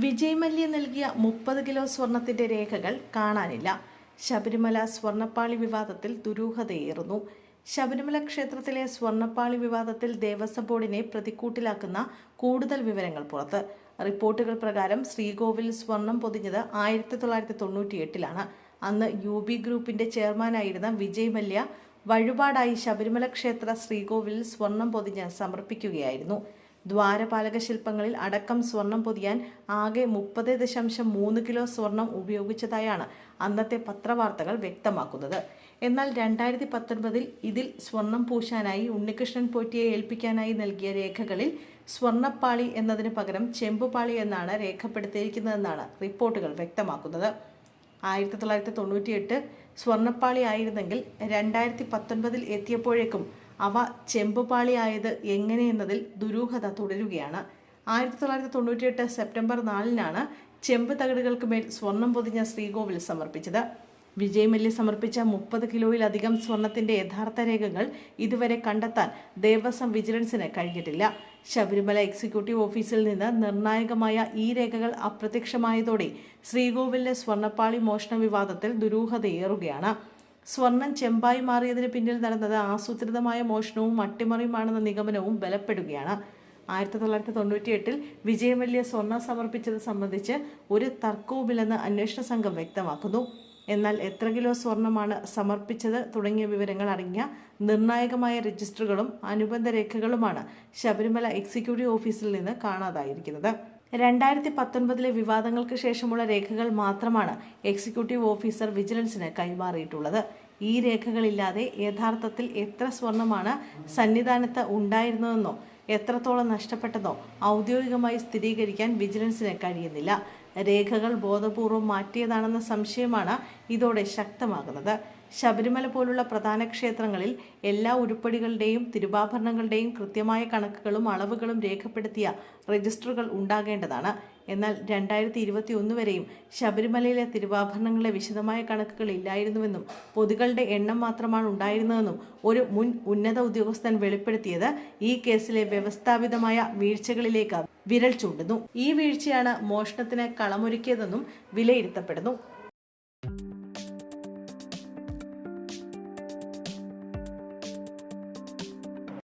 വിജയ് മല്യ നൽകിയ മുപ്പത് കിലോ സ്വർണത്തിന്റെ രേഖകൾ കാണാനില്ല. ശബരിമല സ്വർണപ്പാളി വിവാദത്തിൽ ദുരൂഹതയേറുന്നു. ശബരിമല ക്ഷേത്രത്തിലെ സ്വർണപ്പാളി വിവാദത്തിൽ ദേവസ്വം ബോർഡിനെ പ്രതിക്കൂട്ടിലാക്കുന്ന കൂടുതൽ വിവരങ്ങൾ പുറത്ത്. റിപ്പോർട്ടുകൾ പ്രകാരം ശ്രീകോവിൽ സ്വർണം പൊതിഞ്ഞത് ആയിരത്തി തൊള്ളായിരത്തി തൊണ്ണൂറ്റി എട്ടിലാണ് അന്ന് യു ബി ഗ്രൂപ്പിന്റെ ചെയർമാനായിരുന്ന വിജയ് മല്യ വഴിപാടായി ശബരിമല ക്ഷേത്ര ശ്രീകോവിലിൽ സ്വർണം പൊതിഞ്ഞ് സമർപ്പിക്കുകയായിരുന്നു. ദ്വാരപാലക ശില്പങ്ങളിൽ അടക്കം സ്വർണം പൊതിയാൻ ആകെ മുപ്പത് ദശാംശം മൂന്ന് കിലോ സ്വർണം ഉപയോഗിച്ചതായാണ് അന്നത്തെ പത്രവാർത്തകൾ വ്യക്തമാക്കുന്നത്. എന്നാൽ രണ്ടായിരത്തി പത്തൊൻപതിൽ ഇതിൽ സ്വർണം പൂശാനായി ഉണ്ണികൃഷ്ണൻ പോറ്റിയെ ഏൽപ്പിക്കാനായി നൽകിയ രേഖകളിൽ സ്വർണപ്പാളി എന്നതിന് പകരം ചെമ്പുപാളി എന്നാണ് രേഖപ്പെടുത്തിയിരിക്കുന്നതെന്നാണ് റിപ്പോർട്ടുകൾ വ്യക്തമാക്കുന്നത്. ആയിരത്തി തൊള്ളായിരത്തി തൊണ്ണൂറ്റിയെട്ട് സ്വർണപ്പാളി ആയിരുന്നെങ്കിൽ രണ്ടായിരത്തി പത്തൊൻപതിൽ എത്തിയപ്പോഴേക്കും അവ ചെമ്പുപാളിയായത് എങ്ങനെയെന്നതിൽ ദുരൂഹത തുടരുകയാണ്. ആയിരത്തി തൊള്ളായിരത്തി തൊണ്ണൂറ്റിയെട്ട് സെപ്റ്റംബർ നാലിനാണ് ചെമ്പ് തകിടുകൾക്ക് മേൽ സ്വർണം പൊതിഞ്ഞ ശ്രീകോവിൽ സമർപ്പിച്ചത്. വിജയമല്യ സമർപ്പിച്ച മുപ്പത് കിലോയിലധികം സ്വർണത്തിന്റെ യഥാർത്ഥ രേഖകൾ ഇതുവരെ കണ്ടെത്താൻ ദേവസ്വം വിജിലൻസിന് കഴിഞ്ഞിട്ടില്ല. ശബരിമല എക്സിക്യൂട്ടീവ് ഓഫീസിൽ നിന്ന് നിർണായകമായ ഈ രേഖകൾ അപ്രത്യക്ഷമായതോടെ ശ്രീകോവിലിലെ സ്വർണപ്പാളി മോഷണ വിവാദത്തിൽ ദുരൂഹതയേറുകയാണ്. സ്വർണം ചെമ്പായി മാറിയതിന് പിന്നിൽ നടന്നത് ആസൂത്രിതമായ മോഷണവും അട്ടിമറിയുമാണെന്ന നിഗമനവും ബലപ്പെടുകയാണ്. ആയിരത്തി തൊള്ളായിരത്തി തൊണ്ണൂറ്റി എട്ടിൽ വിജയമല്യ സ്വർണം സമർപ്പിച്ചത് സംബന്ധിച്ച് ഒരു തർക്കവുമില്ലെന്ന് അന്വേഷണ സംഘം വ്യക്തമാക്കുന്നു. എന്നാൽ എത്ര കിലോ സ്വർണമാണ് സമർപ്പിച്ചത് തുടങ്ങിയ വിവരങ്ങൾ അടങ്ങിയ നിർണായകമായ രജിസ്റ്ററുകളും അനുബന്ധ രേഖകളുമാണ് ശബരിമല എക്സിക്യൂട്ടീവ് ഓഫീസിൽ നിന്ന് കാണാതായിരിക്കുന്നത്. രണ്ടായിരത്തി പത്തൊൻപതിലെ വിവാദങ്ങൾക്ക് ശേഷമുള്ള രേഖകൾ മാത്രമാണ് എക്സിക്യൂട്ടീവ് ഓഫീസർ വിജിലൻസിന് കൈമാറിയിട്ടുള്ളത്. ഈ രേഖകളില്ലാതെ യഥാർത്ഥത്തിൽ എത്ര സ്വർണമാണ് സന്നിധാനത്ത് ഉണ്ടായിരുന്നതെന്നോ എത്രത്തോളം നഷ്ടപ്പെട്ടതോ ഔദ്യോഗികമായി സ്ഥിരീകരിക്കാൻ വിജിലൻസിന് കഴിയുന്നില്ല. രേഖകൾ ബോധപൂർവം മാറ്റിയതാണെന്ന സംശയമാണ് ഇതോടെ ശക്തമാകുന്നത്. ശബരിമല പോലുള്ള പ്രധാന ക്ഷേത്രങ്ങളിൽ എല്ലാ ഉരുപ്പടികളുടെയും തിരുവാഭരണങ്ങളുടെയും കൃത്യമായ കണക്കുകളും അളവുകളും രേഖപ്പെടുത്തിയ രജിസ്റ്ററുകൾ ഉണ്ടാകേണ്ടതാണ്. എന്നാൽ രണ്ടായിരത്തി ഇരുപത്തി ഒന്ന് വരെയും ശബരിമലയിലെ തിരുവാഭരണങ്ങളെ വിശദമായ കണക്കുകൾ ഇല്ലായിരുന്നുവെന്നും പൊതുകളുടെ എണ്ണം മാത്രമാണ് ഉണ്ടായിരുന്നതെന്നും ഒരു മുൻ ഉന്നത ഉദ്യോഗസ്ഥൻ വെളിപ്പെടുത്തിയത്. ഈ കേസിലെ വ്യവസ്ഥാപിതമായ വീഴ്ചകളിലേക്ക് വിരൽ ചൂണ്ടുന്നു. ഈ വീഴ്ചയാണ് മോഷണത്തിന് കളമൊരുക്കിയതെന്നും വിലയിരുത്തപ്പെടുന്നു.